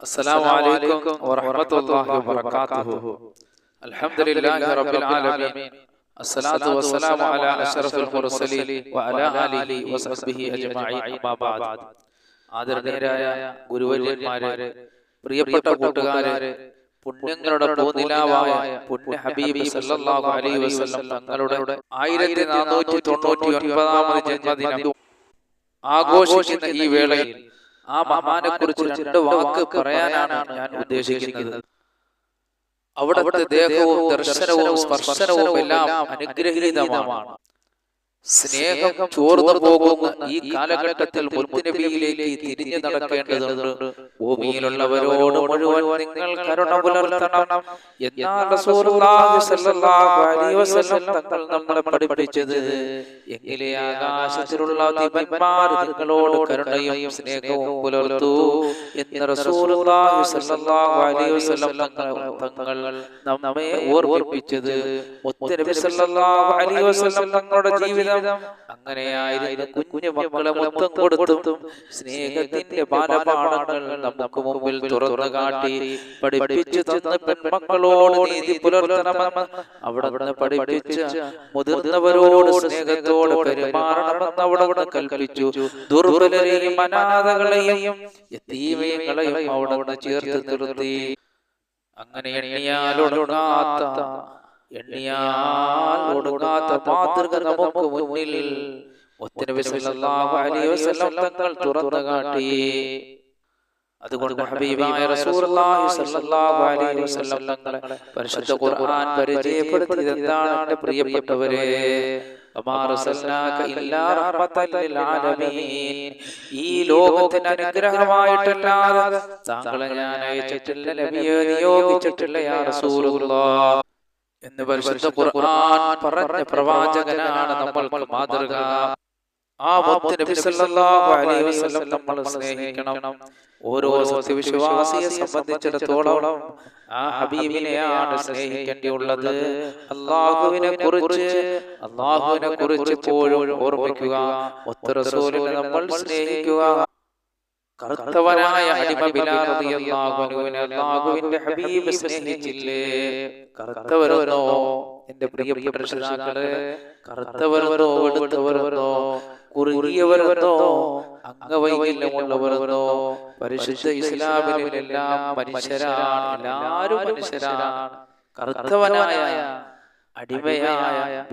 السلام عليكم ورحمة الله وبركاته الحمد لله رب العالمين الصلاة والسلام على أشرف المرسلين وعلى آله وصحبه أجمعين أما بعد ആദരണീയരായ ഗുരുവര്യന്മാരെ പ്രിയപ്പെട്ട കൂട്ടുകാരെ പുണ്യങ്ങളുടെ പൂനിലാവായ പുണ്യ ഹബീബ് സല്ലല്ലാഹു അലൈഹി വസല്ലം തങ്ങളുടെ ആയിരത്തി നാനൂറ്റി തൊണ്ണൂറ്റി ഒൻപതാമത് ജന്മദിനം ആഘോഷിക്കുന്ന ഈ വേളയിൽ ആ മഹാനെ കുറിച്ച് രണ്ട് വാക്ക് പറയാനാണ് ഞാൻ ഉദ്ദേശിക്കുന്നത്. അവിടുത്തെ ദേഹവും ദർശനവും സ്പർശനവും എല്ലാം അനുഗ്രഹീതമാണ്. സ്നേഹം ചോർന്നു പോകുന്ന ഈ കാലഘട്ടത്തിൽ മുത്തുനബിയിലേക്ക് തിരിഞ്ഞു നടക്കേണ്ടതുണ്ട്. ഭൂമിയിലുള്ളവരോട് മുഴുവൻ നിങ്ങൾ കരുണ പുലർത്തണം. എന്നാൽ തങ്ങൾ നമ്മളെ പഠിപ്പിച്ചത് എങ്കിലേ ആകാശത്തിലുള്ള ദിവന്മാർ നിങ്ങളോട് കരുണയും സ്നേഹവും പുലർത്തു എന്ന് തങ്ങൾ നമ്മെ ഓർമ്മിപ്പിച്ചത് തങ്ങളുടെ ജീവിതം അങ്ങനെയായിരുന്നു കുഞ്ഞു മക്കളെ മൊത്തം കൊടുത്തും സ്നേഹത്തിന്റെ നമുക്ക് മുമ്പിൽ തുറന്നു കാട്ടി പഠിപ്പിച്ചു തന്ന പെൺമക്കളോട് നീതി പുലർത്തണമെന്ന് അവിടെ നിന്ന് പഠിപ്പിച്ച മുതിർന്നവരോട് സ്നേഹത്തോട് പെരുമാറണമെന്ന് അവിടെ കൽപ്പിച്ചു. ദുർബലരെയും അനാഥകളെയും യതീമയങ്ങളെയും അവിടെ നിന്ന് ചേർത്ത് നിർത്തി. അങ്ങനെ എണ്ണിയാലൊടുങ്ങാത്ത എണ്ണിയാൽ തുറന്നു കാട്ടി. അതുകൊണ്ട് റസൂലുള്ളാഹി സ്വല്ലല്ലാഹു അലൈഹി വസല്ലം പരിശുദ്ധ ഖുർആൻ പ്രിയപ്പെട്ടവരെ? ഈ അനുഗ്രഹമായിട്ടല്ലാതെ താങ്കളെ ഞാൻ അയച്ചിട്ടില്ല നിയോഗിച്ചിട്ടില്ല യാ എന്ന് പരിശുദ്ധ ഖുർആൻ പറഞ്ഞ പ്രവാചകനാണ് നമ്മൾ മാതൃക. ആ നബി സല്ലല്ലാഹു അലൈഹി വസല്ലം നമ്മൾ സ്നേഹിക്കണം. ഓരോ സത്യവിശ്വാസിയെ സംബന്ധിച്ചിടത്തോളം ആ ഹബീബിനെയാണ് സ്നേഹിക്കേണ്ടിയുള്ളത്. അള്ളാഹുവിനെ കുറിച്ച് അള്ളാഹുവിനെ കുറിച്ച് എപ്പോഴും ഓർമ്മിക്കുക. ഒത്ത റസൂലിനെ നമ്മൾ സ്നേഹിക്കുക. കറുത്തവനായ അടിമ അൻഹുവിനെ ഹബീബ് സ്നേഹിച്ചില്ലേ? കറുത്തവരെന്നോ? എന്റെ പ്രിയപ്പെട്ട രക്ഷിതാക്കളെ കറുത്തവരെന്നോ? വെളുത്തവരെന്നോ കുറുകിയവരെന്നോ? അംഗവൈകല്യമുള്ളവരെന്നോ പരിശുദ്ധ ഇസ്ലാമിലെല്ലാം മനുഷ്യരാണ്. എല്ലാവരും മനുഷ്യരാണ്. കറുത്തവനായ അടിമയായ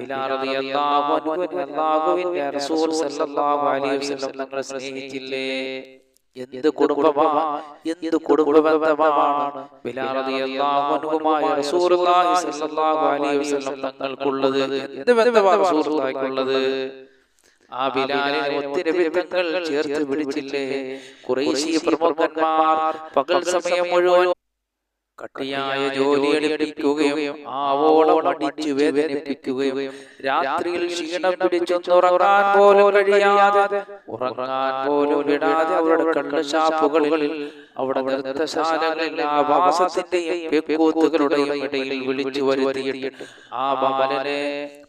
വസല്ലം തങ്ങളെ സ്നേഹിച്ചില്ലേ? എന്ത് കുടുംബമാ ആ ബിലാലിനെ ഒത്തിരി ബന്ധങ്ങൾ ചേർത്ത് പിടിച്ചില്ലേ? കുറേശ്ശി പ്രമുഖന്മാർ പകൽ സമയം മുഴുവൻ കട്ടിയായ ജോലി എടുപ്പിക്കുകയും ആവോളം അടിച്ചു വേദനിപ്പിക്കുകയും രാത്രിയിൽ ക്ഷീണം പിടിച്ചൊന്നുറങ്ങാൻ പോലും കഴിയാതെ ഉറങ്ങാൻ പോലും വിടാതെ അവരുടെ കള്ളശാപ്പുകളിൽ അവിടെ നൃത്തശാലകളിൽ പെക്കൂത്തുകളുടെയും ഇടയിൽ വിളിച്ചു വരുത്തിയിട്ട് ആ ബാലനെ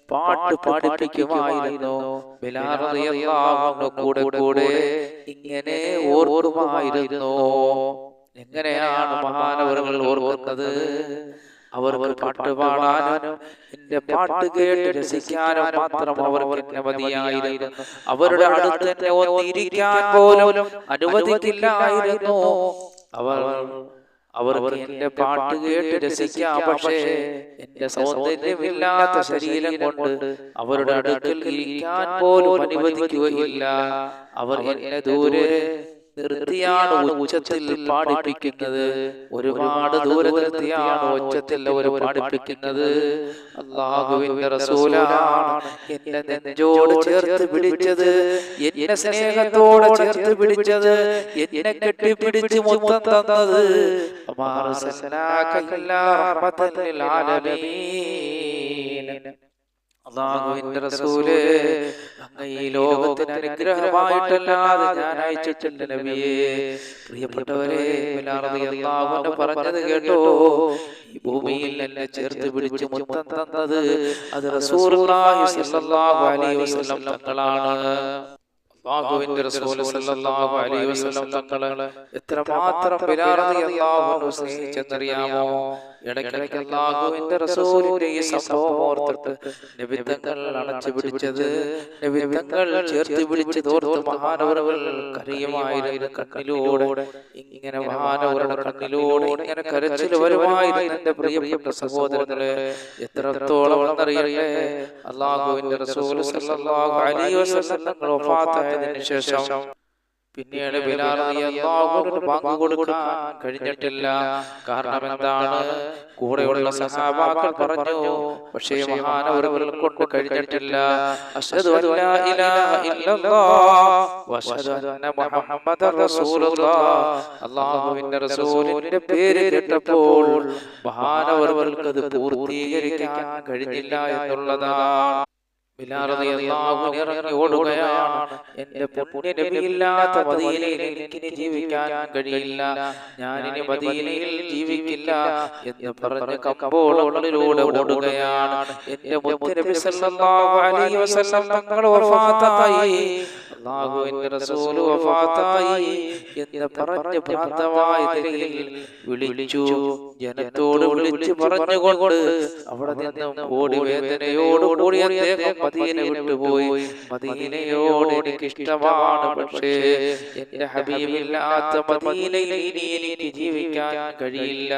പാട്ട് പാടിപ്പിക്കുമായിരുന്നു കൂടെ കൂടെ ഇങ്ങനെ ഓർക്കുമായിരുന്നു. എങ്ങനെയാണ് മഹാനവറുകൾ ഓർക്കുന്നത്? അവർക്ക് പാട്ട് പാടാനും എന്റെ പാട്ട് കേട്ട് രസിക്കാനും മാത്രം അവർക്ക് മതിയായിരുന്നു. അവരുടെ അടുത്ത് തന്നെ ഒന്നിരിക്കാൻ പോലും അനുവദിക്കില്ലായിരുന്നു. അവർ അവർക്ക് എന്റെ പാട്ട് കേട്ട് രസിക്കാം പക്ഷേ എന്റെ സൗന്ദര്യമില്ലാത്ത ശരീരം കൊണ്ട് അവരുടെ അടുക്കൽ ഇരിക്കാൻ പോലും അനുവദിക്കുകയില്ല. അവർ എന്നെ ദൂരെ നിർത്തിയാണ് ഉച്ചത്തിൽ പാടിപ്പിക്കുന്നത്? ഒരുപാട് ദൂരെ നിർത്തിയാണ് ഉച്ചത്തിൽ അവർ പാടിപ്പിക്കുന്നത്? അള്ളാഹുവിന്റെ റസൂലാണ് എന്നെ നെഞ്ചോട് ചേർത്ത് പിടിച്ചത്. എന്നെ സ്നേഹത്തോടെ ചേർത്ത് പിടിച്ചത്. എന്നെ കെട്ടിപ്പിടിച്ച് മൊത്തം തന്നത്. അള്ളാഹുവിന്റെ റസൂൽ ഈ ലോകത്തിന് അനുഗ്രഹമായിട്ടല്ലാതെ ഞാൻ അയച്ചിട്ടില്ല നബിയെ. പ്രിയപ്പെട്ടവരെ പറഞ്ഞത് കേട്ടോ. ഈ ഭൂമിയിൽ എന്നെ ചേർത്ത് പിടിച്ച് മുത്തം തന്നത് അത് വസല്ലം തങ്ങളാണ്. സല്ലല്ലാഹു അലൈഹി വസല്ലം തങ്ങളെ എത്രമാത്രം ബിലാൽ റളിയല്ലാഹു അൻഹു സ്നേഹിച്ചെന്നറിയാമോ? ഇടയ്ക്കിടയ്ക്ക് അല്ലാഹുവിന്റെ റസൂലിന്റെ ഈ സംഭവം ഓർത്തിട്ട് നബി തങ്ങൾ അടച്ചു പിടിച്ചത് നബി തങ്ങൾ ചേർത്ത് പിടിച്ച് തോർത്ത് മഹാനവറുകൾ കരയുമായിരുന്നു കണ്ണിലൂടെ ഇങ്ങനെ മഹാനവരുടെ കണ്ണിലൂടെ ഇങ്ങനെ കരച്ചിൽ വരുമായിരുന്നു എന്റെ പ്രിയപ്പെട്ട സഹോദരങ്ങളെ എത്രത്തോളം എന്നറിയട്ടെ? അള്ളാഹുവിന്റെ റസൂൽ സല്ലല്ലാഹു അലൈഹി വസല്ലം വഫാത്തായതിനു ശേഷം പിന്നീട് റളിയല്ലാഹുവിന് പങ്കു കൊടുക്കാൻ കഴിഞ്ഞിട്ടില്ല. കാരണം എന്താണ്? കൂടെയുള്ള സഹാബാക്കൾ പറഞ്ഞു. പക്ഷേ മഹാനവറുകൾ കൊണ്ട് കഴിഞ്ഞിട്ടില്ല. അള്ളാഹുവിന്റെ റസൂലിന്റെ പേര് കേട്ടപ്പോൾ മഹാനവറുകൾക്ക് അത് പൂർത്തീകരിക്കാൻ കഴിഞ്ഞില്ല എന്നുള്ളതാണ് ഓടുകയാണ്. എന്റെ പുണ്യ നബിയില്ലാത്ത മദീനയിൽ എനിക്കിനി ജീവിക്കാൻ കഴിയില്ല. ഞാനിനി മദീനയിൽ ജീവിക്കില്ല എന്ന് പറഞ്ഞ് കമ്പോളങ്ങളിലൂടെ ഓടുകയാണ്. എന്റെ മുത്ത് നബി സല്ലല്ലാഹു അലൈഹി വസല്ലം തങ്ങൾ വഫാത്തായി. അല്ലാഹുവിന്റെ റസൂൽ വഫാത്തായി എന്ന് പറഞ്ഞ് ഭ്രാന്തമായ നിലയിൽ വിളിച്ചു ജനത്തോട് വിളിച്ചു പറഞ്ഞുകൊണ്ട് അവിടെ നിന്നും ഓടി വേദനയോട് കൂടി അദ്ദേഹം മദീന വിട്ടുപോയി മദീനയോട് എനിക്ക് ഇഷ്ടമാണ് പക്ഷേ എന്റെ ഹബീബില്ലാത്ത മദീനയിൽ ഇനി എനിക്ക് ജീവിക്കാൻ കഴിയില്ല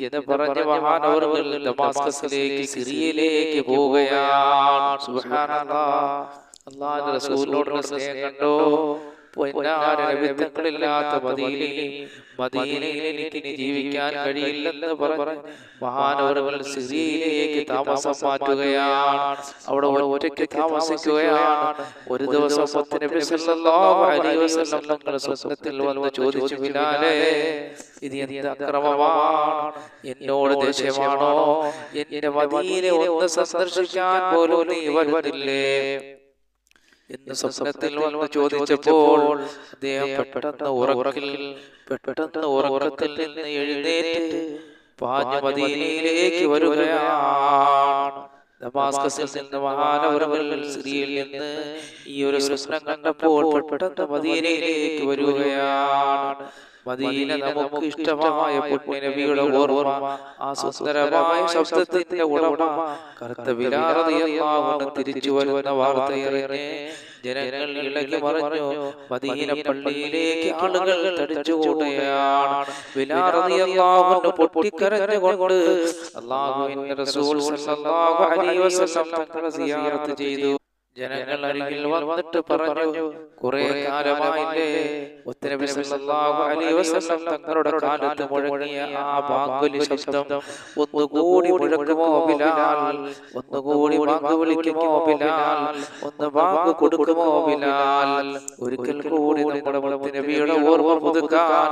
എന്ന് പറഞ്ഞ മഹാനവറുകൾ ദമാസ്കസിലേക്ക് സിറിയയിലേക്ക് പോവുകയാണ്. സുബ്ഹാനല്ലാഹ്. അള്ളാഹുവിന്റെ റസൂലിനോടുള്ള സ്നേഹം കണ്ടോ? പൊന്നാരവിധങ്ങളില്ലാത്ത മദീനയിൽ മദീനയിൽ എനിക്ക് ജീവിക്കാൻ കഴിയില്ലെന്ന് പറഞ്ഞ് മഹാനവറുകൾ സിറിയയിലേക്ക് താമസം മാറ്റുകയാണ്. അവിടെ ഒറ്റയ്ക്ക് താമസിക്കുകയാണ്. ഒരു ദിവസം സ്വപ്നത്തിൽ വന്ന് ചോദിച്ചു പിന്നാലെ ഇത് എന്ത് അക്രമമാണ്? എന്നോട് ദേഷ്യമാണോ? എന്റെ മദീന ഒന്ന് സന്ദർശിക്കാൻ പോലും നീ വരുന്നില്ലേ? എന്ന് സ്വപ്നത്തിൽ വന്ന് ചോദിച്ചപ്പോൾ അദ്ദേഹം പെട്ടെന്ന് ഉറക്കിൽ പെട്ടെന്ന് ഉറക്കത്തിൽ നിന്ന് എഴുന്നേറ്റ് പാഞ്ഞ മദീനയിലേക്ക് വരികയാണ്. ദമാസ്കസിൽ നിന്ന് മഹാനവരവൽ സിറിയയിൽ നിന്ന് ഈ ഒരു സ്വപ്നം കണ്ടപ്പോൾ പെട്ടെന്ന് മദീനയിലേക്ക് വരികയാണ്. മദീന നമുക്ക് ഇഷ്ടമായ പുണ്യനബിയുടെ ഓർമ്മ ആ സുന്ദരമായ ശബ്ദത്തിന്റെ ഉടമ കറുത്ത വിലാറതിയാവുന്ന തിരിച്ചു വരുന്ന വാർത്തയേറെ ജനങ്ങൾ ഇളകി മറിഞ്ഞു മദീന പള്ളിയിലേക്ക് ആളുകൾ തടിച്ചുകൂടുകയാണ്. വിലാറതിയാവുന്ന പൊട്ടിക്കരഞ്ഞുകൊണ്ട് അള്ളാഹുവിന്റെ റസൂൽ സല്ലല്ലാഹു അലൈഹി വസല്ലം തങ്ങളെ സിയാറത്ത് ചെയ്തു. ജനങ്ങൾ അരികിൽ വന്നിട്ട് പറഞ്ഞു കുറെ കാലമായില്ലേ? തങ്ങളുടെ കാലത്ത് മുഴങ്ങിയ ആ ബാങ്കുലി ശബ്ദം ഒന്നുകൂടി മുഴക്കുമോ ബിലാൽ? ഒന്നുകൂടി ബാങ്ക് വിളിക്കുമോ ബിലാൽ? ഒന്ന് ബാങ്ക് കൊടുക്കുമോ ബിലാൽ? ഒരിക്കൽ കൂടി നമ്മുടെ നബിയുടെ ഓർമ്മ പുതുക്കാൻ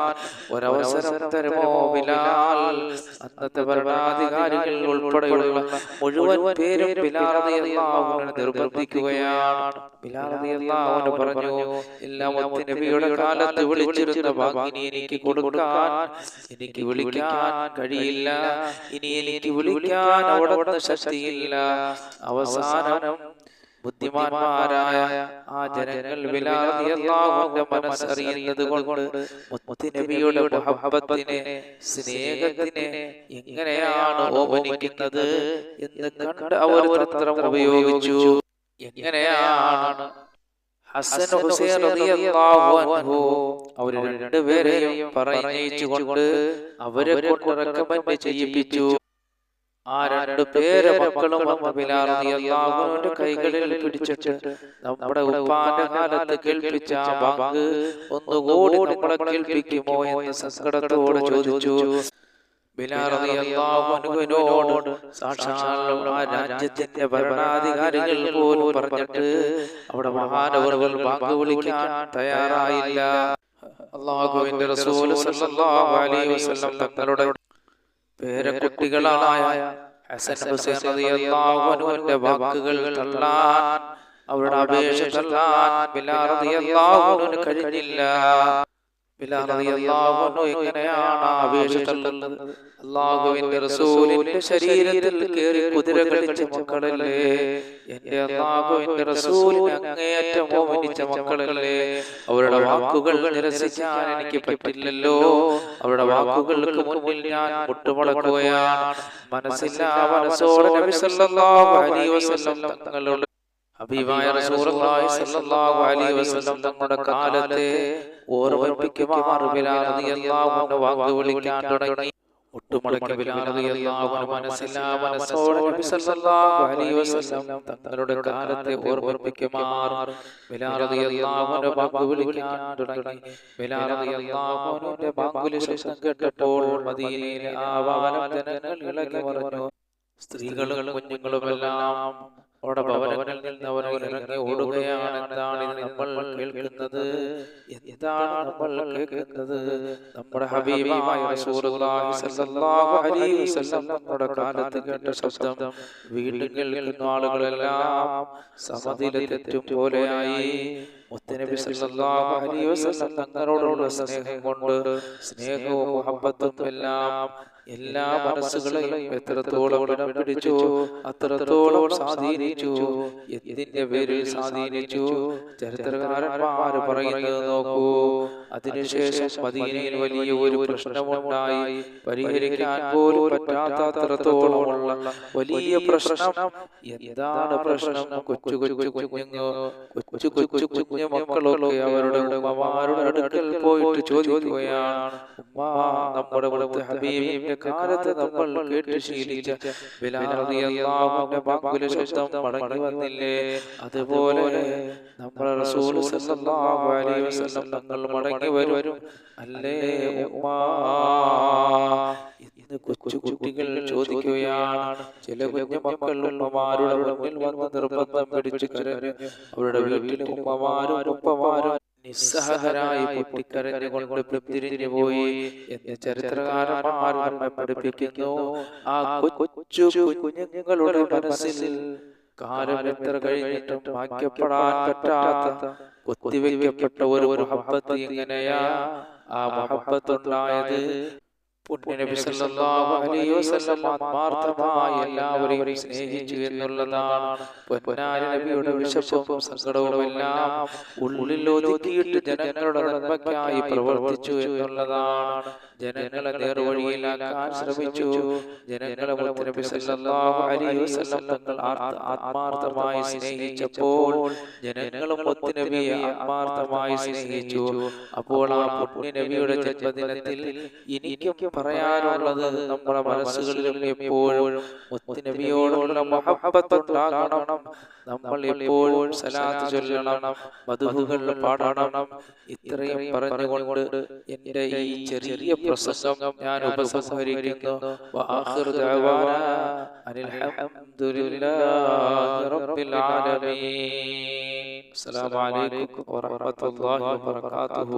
ഒരവസരം തരുമോ ബിലാൽ? അന്നത്തെ ഭരണാധികാരികൾ ഉൾപ്പെടെയുള്ള മുഴുവൻ പേരും ബിലാൽ നിർബന്ധിക്കുക പറയുകയാണ്. ബിലാൽ പറഞ്ഞു എല്ലാം നബിയുടെ കാലത്ത് വിളിച്ചിരുന്ന ഭാഗ്യനി എനിക്ക് കൊടുക്കാൻ എനിക്ക് വിളിക്കാൻ കഴിയില്ല. ഇനി എനിക്ക് വിളിക്കാൻ അവിടെ ശക്തിയില്ല. അവസാനം ബുദ്ധിമാന്മാരായ ആ ജനങ്ങൾ മനസ്സറിയുന്നത് കൊണ്ട് മുത്തുനബിയുടെ മുഹബത്തിനെ സ്നേഹത്തിനെ എങ്ങനെയാണ് ഓപനിക്കുന്നത് എന്ന് കണ്ട് അവർ ഉപയോഗിച്ചു. എങ്ങനെയാണ് ഹസൻ ഹുസൈൻ റളിയല്ലാഹു അവർ രണ്ടുപേരെയും പറഞ്ഞുകൊണ്ട് അവരെ കൊണ്ട് റെക്കമെൻഡ് ചെയ്യിപ്പിച്ചു ആ രണ്ട് പേരെ മക്കളും വന്ന് ബിലാൽ കൈകളിൽ പിടിച്ചിട്ട് നമ്മുടെ ഉപ്പാന്റെ കാലത്ത് കേൾപ്പിച്ച ബാങ്ക് ഒന്നുകൂടി നമ്മളെ കേൾപ്പിക്കുമോ എന്ന് സങ്കടത്തോടെ ചോദിച്ചു. ബിലാറിയോട് സാക്ഷാൽ ആ രാജ്യത്തിന്റെ ഭരണാധികാരികൾ പോലും പറഞ്ഞിട്ട് അവിടെ മഹാനവറുകൾ ബാങ്ക് വിളിക്കാൻ തയ്യാറായില്ല. അള്ളാഹുവിന്റെ റസൂൽ സല്ലല്ലാഹു അലൈഹി വസല്ലം തങ്ങളുടെ പേരക്കുട്ടികളായ ഹസൻ ഹുസൈൻ റളിയല്ലാഹു അൻഹുവിന്റെ വാക്കുകൾ തള്ളാൻ അവരുടെ അപേക്ഷ തള്ളാൻ ബിലാൽ റളിയല്ലാഹു അൻഹു കഴിഞ്ഞില്ല. എങ്ങനെയാണ് ആവേശം തള്ളുന്നത് അള്ളാഹുവിന്റെ റസൂലിന്റെ ശരീരത്തിൽ കയറി കുതിര കളിച്ച മക്കളല്ലേ? എന്റെ അള്ളാഹുവിന്റെ റസൂലിനെ അങ്ങേയറ്റം ഓമനിച്ച മക്കളല്ലേ? അവരുടെ വാക്കുകൾ നിരസിക്കാൻ എനിക്ക് പറ്റില്ലല്ലോ. അവരുടെ വാക്കുകൾക്ക് മുന്നിൽ ഞാൻ മുട്ടുമുളക്കുകയാണ് മനസ്സില്ല മനസ്സോടെ തങ്ങളുടെ ഹബീബായ റസൂലുള്ളാഹി സ്വല്ലല്ലാഹു അലൈഹി വസല്ലം തങ്ങളുടെ കാലത്തെ ഓർമ്മിപ്പിക്കുമാർ ബിലാൽ റളിയല്ലാഹു അൻഹു വാക്ക് വിളിക്കാൻ തുടങ്ങി. ഒട്ടുമടക്കി ബിലാൽ റളിയല്ലാഹു അൻഹു മനസ്സില്ല മനസ്സോടെ നബി സ്വല്ലല്ലാഹു അലൈഹി വസല്ലം തങ്ങളുടെ കാലത്തെ ഓർമ്മിപ്പിക്കുമാർ ബിലാൽ റളിയല്ലാഹു അൻഹു വാക്ക് വിളിക്കാൻ തുടങ്ങി. ബിലാൽ റളിയല്ലാഹു അൻഹുവിന്റെ വാക്കുവിളി ശബ്ദം കേട്ടപ്പോൾ മദീനയിലെ ആ വനം ജനങ്ങൾ ഇളകി പറഞ്ഞു. സ്ത്രീകളും കുഞ്ഞുങ്ങളും എല്ലാം അവിടെ ഭവനങ്ങളിൽ നിന്ന് അവർ ഇറങ്ങി ഓടുകയാണ് എന്താണ് നമ്മൾ കേൾക്കുന്നത്? എന്താണ് നമ്മൾ കേൾക്കുന്നത്? നമ്മുടെ ഹബീബായ റസൂലുള്ളാഹി സ്വല്ലല്ലാഹു അലൈഹി വസല്ലം നമ്മുടെ കാലത്ത് കേട്ട ശബ്ദം. വീണ്ടും കേൾക്കുന്ന ആളുകളെല്ലാം സമതിലെത്തും പോലെയായി. മുത്തനബി സല്ലല്ലാഹു അലൈഹി വസല്ലം തങ്ങളോടുള്ള സ്നേഹം കൊണ്ട് സ്നേഹവും മുഹബത്തും എല്ലാം എല്ലാ മനസ്സുകളെയും എത്രത്തോളം ഇടം പിടിച്ചു അത്രത്തോളം സ്വാധീനിച്ചു എന്തിന്റെ പേരിൽ സ്വാധീനിച്ചു? ചരിത്രകാരന്മാർ പറയുന്നത് നോക്കൂ. അതിനുശേഷം മദീനയിൽ വലിയ ഒരു പ്രശ്നമുണ്ടായി. പരിഹരിക്കാൻ പോലും പറ്റാത്തത്രത്തോളമുള്ള വലിയ പ്രശ്നം. എന്താണ് പ്രശ്നം? കൊച്ചു കൊച്ചു കുഞ്ഞു കൊച്ചു കൊച്ചു കുഞ്ഞു മക്കളൊക്കെ അവരുടെ ഉമ്മമാരുടെ അടുക്കൽ പോയിട്ട് ചോദിക്കുകയാണ്. ഉമ്മ നമ്മുടെ ഹബീബിന്റെ കാലത്ത് നമ്മൾ കേട്ട് ശീലിച്ച റളിയല്ലാഹുവിന്റെ വാക്കുല ശബ്ദം മടങ്ങി വന്നില്ലേ? അതുപോലെ നമ്മൾ റസൂൽ സല്ലല്ലാഹു അലൈഹി വസല്ലം തങ്ങൾ മടങ്ങി വരും. അല്ലേ ഉമ്മ? ഇന്ന് കൊച്ചു കുട്ടികൾ ചോദിക്കുകയാണ്. ചില കുഞ്ഞു മക്കൾ ഉമ്മമാരുടെ മുന്നിൽ വന്ന് നിർബന്ധം പിടിച്ചു കരഞ്ഞ്. അവരുടെ വീട്ടിലെ ഉമ്മമാരും ഉപ്പമാരും നിസ്സഹരായി പൊട്ടിക്കരഞ്ഞുകൊണ്ട് പിന്തിരിഞ്ഞു പോയി. എന്ന് ചരിത്രകാരന്മാർ നമ്മെ പഠിപ്പിക്കുന്നു. ആ കൊച്ചു കുഞ്ഞുങ്ങളുടെ മനസ്സിൽ കാലം എത്ര കഴിഞ്ഞിട്ടും വാക്യപ്പെടാൻ പറ്റാത്ത കൊത്തിവെക്കപ്പെട്ട ഒരു മഹബത്ത് എങ്ങനെയാ? ആ മഹബത്തുണ്ടായത് പുണ്യനബി സല്ലല്ലാഹു അലൈഹി വസല്ലം ആത്മാർത്ഥമായി എല്ലാവരെയും സ്നേഹിച്ചു എന്നുള്ളതാണ്. പൊന്നാര നബിയുടെ വിശപ്പും സങ്കടവും എല്ലാം ഉള്ളിൽ ഒതുക്കിയിട്ട് ജനങ്ങളുടെ നന്മയ്ക്കായി പ്രവർത്തിച്ചു എന്നുള്ളതാണ്. ജനങ്ങളെ നേർവഴിയിലാക്കാൻ ശ്രമിച്ചു. ജനങ്ങളെ മുത്തനബി സല്ലല്ലാഹു അലൈഹി വസല്ലം തങ്ങൾ ആത്മാർത്ഥമായി സ്നേഹിച്ചപ്പോൾ ജനങ്ങളും മുത്തനബിയെ ആത്മാർത്ഥമായി സ്നേഹിച്ചു. അപ്പോൾ ആ പുണ്യനബിയുടെ ജന്മദിനത്തിൽ എനിക്കും പറയാനുള്ളത് നമ്മുടെ മനസ്സുകളിലും എപ്പോഴും മഹബത്തുണ്ടാകണം. നമ്മൾ എപ്പോഴും സലാത്ത് ചൊല്ലണം മധുഹുകൾ പാടണം. ഇത്രയും പറഞ്ഞുകൊണ്ട് എന്റെ ഈ ചെറിയ പ്രസംഗം ഞാൻ ഉപസംഹരിക്കുന്നു. അസ്സലാമു അലൈക്കും വറഹ്മത്തുള്ളാഹി വബറകാതുഹു.